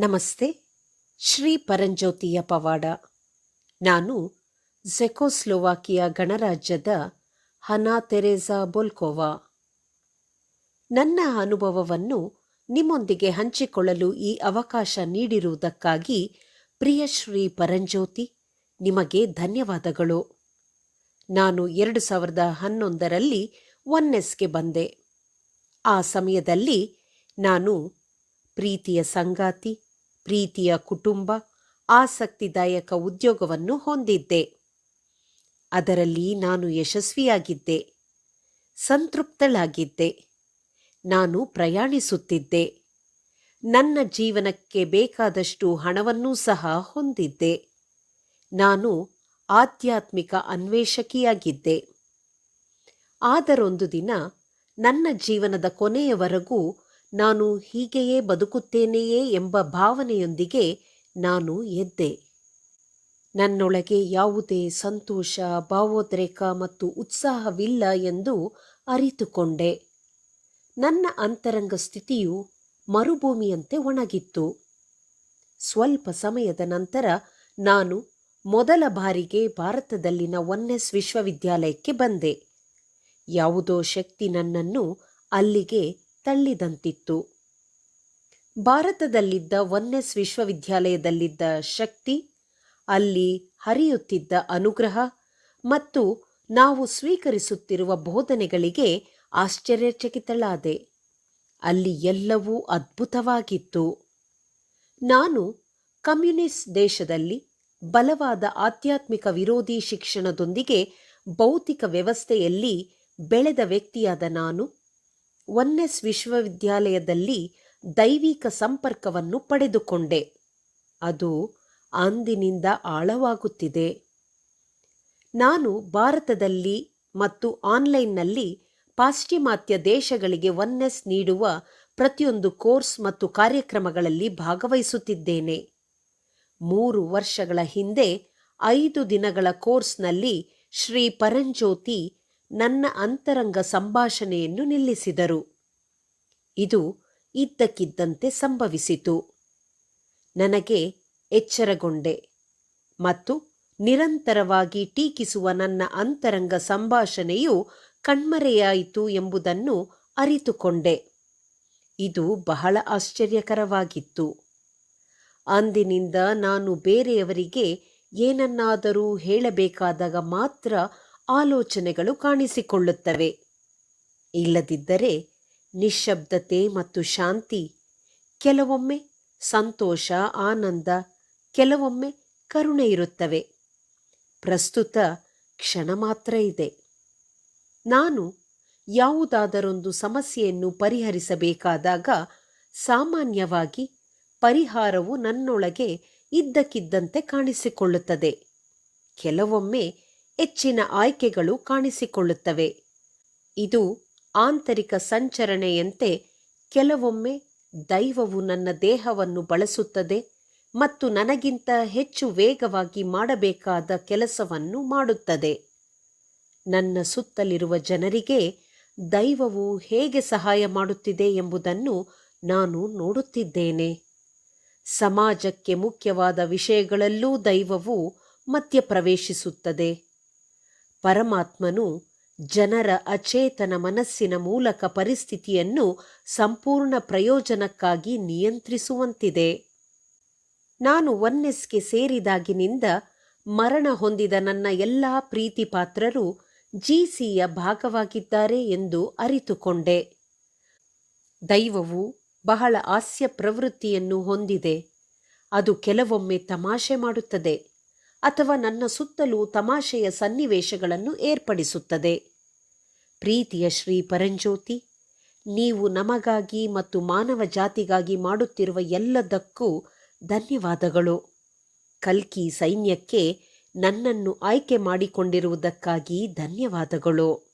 ನಮಸ್ತೆ, ಶ್ರೀ ಪರಂಜ್ಯೋತಿಯ ಪವಾಡ. ನಾನು ಝೆಕೋಸ್ಲೋವಾಕಿಯಾ ಗಣರಾಜ್ಯದ ಹನಾ ತೆರೆಸಾ ಬೊಲ್ಕೋವಾ. ನನ್ನ ಅನುಭವವನ್ನು ನಿಮ್ಮೊಂದಿಗೆ ಹಂಚಿಕೊಳ್ಳಲು ಈ ಅವಕಾಶ ನೀಡಿರುವುದಕ್ಕಾಗಿ ಪ್ರಿಯ ಶ್ರೀ ಪರಂಜ್ಯೋತಿ, ನಿಮಗೆ ಧನ್ಯವಾದಗಳು. ನಾನು ಎರಡು ಸಾವಿರದ ಹನ್ನೊಂದರಲ್ಲಿ ಒನ್ನೆಸ್ಗೆ ಬಂದೆ. ಆ ಸಮಯದಲ್ಲಿ ನಾನು ಪ್ರೀತಿಯ ಸಂಗಾತಿ ಪ್ರೀತಿಯ ಕುಟುಂಬ, ಆಸಕ್ತಿದಾಯಕ ಉದ್ಯೋಗವನ್ನು ಹೊಂದಿದ್ದೆ. ಅದರಲ್ಲಿ ನಾನು ಯಶಸ್ವಿಯಾಗಿದ್ದೆ, ಸಂತೃಪ್ತಳಾಗಿದ್ದೆ, ನಾನು ಪ್ರಯಾಣಿಸುತ್ತಿದ್ದೆ, ನನ್ನ ಜೀವನಕ್ಕೆ ಬೇಕಾದಷ್ಟು ಹಣವನ್ನೂ ಸಹ ಹೊಂದಿದ್ದೆ, ನಾನು ಆಧ್ಯಾತ್ಮಿಕ ಅನ್ವೇಷಕಿಯಾಗಿದ್ದೆ. ಆದರೊಂದು ದಿನ ನನ್ನ ಜೀವನದ ಕೊನೆಯವರೆಗೂ ನಾನು ಹೀಗೆಯೇ ಬದುಕುತ್ತೇನೆಯೇ ಎಂಬ ಭಾವನೆಯೊಂದಿಗೆ ನಾನು ಎದ್ದೆ. ನನ್ನೊಳಗೆ ಯಾವುದೇ ಸಂತೋಷ, ಭಾವೋದ್ರೇಕ ಮತ್ತು ಉತ್ಸಾಹವಿಲ್ಲ ಎಂದು ಅರಿತುಕೊಂಡೆ. ನನ್ನ ಅಂತರಂಗ ಸ್ಥಿತಿಯು ಮರುಭೂಮಿಯಂತೆ ಒಣಗಿತ್ತು. ಸ್ವಲ್ಪ ಸಮಯದ ನಂತರ ನಾನು ಮೊದಲ ಬಾರಿಗೆ ಭಾರತದಲ್ಲಿನ ಒನ್ನೆಸ್ ವಿಶ್ವವಿದ್ಯಾಲಯಕ್ಕೆ ಬಂದೆ. ಯಾವುದೋ ಶಕ್ತಿ ನನ್ನನ್ನು ಅಲ್ಲಿಗೆ ತಳ್ಳಿದಂತಿತ್ತು. ಭಾರತದಲ್ಲಿದ್ದ ಒನ್ನೆಸ್ ವಿಶ್ವವಿದ್ಯಾಲಯದಲ್ಲಿದ್ದ ಶಕ್ತಿ, ಅಲ್ಲಿ ಹರಿಯುತ್ತಿದ್ದ ಅನುಗ್ರಹ ಮತ್ತು ನಾವು ಸ್ವೀಕರಿಸುತ್ತಿರುವ ಬೋಧನೆಗಳಿಗೆ ಆಶ್ಚರ್ಯಚಕಿತಳಾದೆ. ಅಲ್ಲಿ ಎಲ್ಲವೂ ಅದ್ಭುತವಾಗಿತ್ತು. ನಾನು ಕಮ್ಯುನಿಸ್ಟ್ ದೇಶದಲ್ಲಿ ಬಲವಾದ ಆಧ್ಯಾತ್ಮಿಕ ವಿರೋಧಿ ಶಿಕ್ಷಣದೊಂದಿಗೆ ಭೌತಿಕ ವ್ಯವಸ್ಥೆಯಲ್ಲಿ ಬೆಳೆದ ವ್ಯಕ್ತಿಯಾದ ನಾನು. ಒನ್ನೆಸ್ ವಿಶ್ವವಿದ್ಯಾಲಯದಲ್ಲಿ ದೈವಿಕ ಸಂಪರ್ಕವನ್ನು ಪಡೆದುಕೊಂಡೆ. ಅದು ಅಂದಿನಿಂದ ಆಳವಾಗುತ್ತಿದೆ. ನಾನು ಭಾರತದಲ್ಲಿ ಮತ್ತು ಆನ್ಲೈನ್ನಲ್ಲಿ ಪಾಶ್ಚಿಮಾತ್ಯ ದೇಶಗಳಿಗೆ ಒನ್ನೆಸ್ ನೀಡುವ ಪ್ರತಿಯೊಂದು ಕೋರ್ಸ್ ಮತ್ತು ಕಾರ್ಯಕ್ರಮಗಳಲ್ಲಿ ಭಾಗವಹಿಸುತ್ತಿದ್ದೇನೆ. ಮೂರು ವರ್ಷಗಳ ಹಿಂದೆ ಐದು ದಿನಗಳ ಕೋರ್ಸ್ನಲ್ಲಿ ಶ್ರೀ ಪರಂಜ್ಯೋತಿ ನನ್ನ ಅಂತರಂಗ ಸಂಭಾಷಣೆಯನ್ನು ನಿಲ್ಲಿಸಿದರು. ಇದು ಇದ್ದಕ್ಕಿದ್ದಂತೆ ಸಂಭವಿಸಿತು. ನನಗೆ ಎಚ್ಚರಗೊಂಡೆ ಮತ್ತು ನಿರಂತರವಾಗಿ ಟೀಕಿಸುವ ನನ್ನ ಅಂತರಂಗ ಸಂಭಾಷಣೆಯು ಕಣ್ಮರೆಯಾಯಿತು ಎಂಬುದನ್ನು ಅರಿತುಕೊಂಡೆ. ಇದು ಬಹಳ ಆಶ್ಚರ್ಯಕರವಾಗಿತ್ತು. ಅಂದಿನಿಂದ ನಾನು ಬೇರೆಯವರಿಗೆ ಏನನ್ನಾದರೂ ಹೇಳಬೇಕಾದಾಗ ಮಾತ್ರ ಆಲೋಚನೆಗಳು ಕಾಣಿಸಿಕೊಳ್ಳುತ್ತವೆ. ಇಲ್ಲದಿದ್ದರೆ ನಿಶ್ಶಬ್ದತೆ ಮತ್ತು ಶಾಂತಿ, ಕೆಲವೊಮ್ಮೆ ಸಂತೋಷ, ಆನಂದ, ಕೆಲವೊಮ್ಮೆ ಕರುಣೆ ಇರುತ್ತವೆ. ಪ್ರಸ್ತುತ ಕ್ಷಣ ಮಾತ್ರ ಇದೆ. ನಾನು ಯಾವುದಾದರೊಂದು ಸಮಸ್ಯೆಯನ್ನು ಪರಿಹರಿಸಬೇಕಾದಾಗ ಸಾಮಾನ್ಯವಾಗಿ ಪರಿಹಾರವು ನನ್ನೊಳಗೆ ಇದ್ದಕ್ಕಿದ್ದಂತೆ ಕಾಣಿಸಿಕೊಳ್ಳುತ್ತದೆ. ಕೆಲವೊಮ್ಮೆ ಹೆಚ್ಚಿನ ಆಯ್ಕೆಗಳು ಕಾಣಿಸಿಕೊಳ್ಳುತ್ತವೆ. ಇದು ಆಂತರಿಕ ಸಂಚರಣೆಯಂತೆ ಕೆಲವೊಮ್ಮೆ ದೈವವು ನನ್ನ ದೇಹವನ್ನು ಬಳಸುತ್ತದೆ ಮತ್ತು ನನಗಿಂತ ಹೆಚ್ಚು ವೇಗವಾಗಿ ಮಾಡಬೇಕಾದ ಕೆಲಸವನ್ನು ಮಾಡುತ್ತದೆ. ನನ್ನ ಸುತ್ತಲಿರುವ ಜನರಿಗೆ ದೈವವು ಹೇಗೆ ಸಹಾಯ ಮಾಡುತ್ತಿದೆ ಎಂಬುದನ್ನು ನಾನು ನೋಡುತ್ತಿದ್ದೇನೆ. ಸಮಾಜಕ್ಕೆ ಮುಖ್ಯವಾದ ವಿಷಯಗಳಲ್ಲೂ ದೈವವು ಮಧ್ಯಪ್ರವೇಶಿಸುತ್ತದೆ. ಪರಮಾತ್ಮನು ಜನರ ಅಚೇತನ ಮನಸ್ಸಿನ ಮೂಲಕ ಪರಿಸ್ಥಿತಿಯನ್ನು ಸಂಪೂರ್ಣ ಪ್ರಯೋಜನಕ್ಕಾಗಿ ನಿಯಂತ್ರಿಸುವಂತಿದೆ. ನಾನು ಒನ್ನೆಸ್ಗೆ ಸೇರಿದಾಗಿನಿಂದ ಮರಣ ಹೊಂದಿದ ನನ್ನ ಎಲ್ಲ ಪ್ರೀತಿ ಪಾತ್ರರು ಜಿಸಿಯ ಭಾಗವಾಗಿದ್ದಾರೆ ಎಂದು ಅರಿತುಕೊಂಡೆ. ದೈವವು ಬಹಳ ಹಾಸ್ಯ ಪ್ರವೃತ್ತಿಯನ್ನು ಹೊಂದಿದೆ. ಅದು ಕೆಲವೊಮ್ಮೆ ತಮಾಷೆ ಮಾಡುತ್ತದೆ. ಅಥವಾ ನನ್ನ ಸುತ್ತಲೂ ತಮಾಷೆಯ ಸನ್ನಿವೇಶಗಳನ್ನು ಏರ್ಪಡಿಸುತ್ತದೆ. ಪ್ರೀತಿಯ ಶ್ರೀ ಪರಂಜ್ಯೋತಿ, ನೀವು ನಮಗಾಗಿ ಮತ್ತು ಮಾನವ ಜಾತಿಗಾಗಿ ಮಾಡುತ್ತಿರುವ ಎಲ್ಲದಕ್ಕೂ ಧನ್ಯವಾದಗಳು. ಕಲ್ಕಿ ಸೈನ್ಯಕ್ಕೆ ನನ್ನನ್ನು ಆಯ್ಕೆ ಮಾಡಿಕೊಂಡಿರುವುದಕ್ಕಾಗಿ ಧನ್ಯವಾದಗಳು.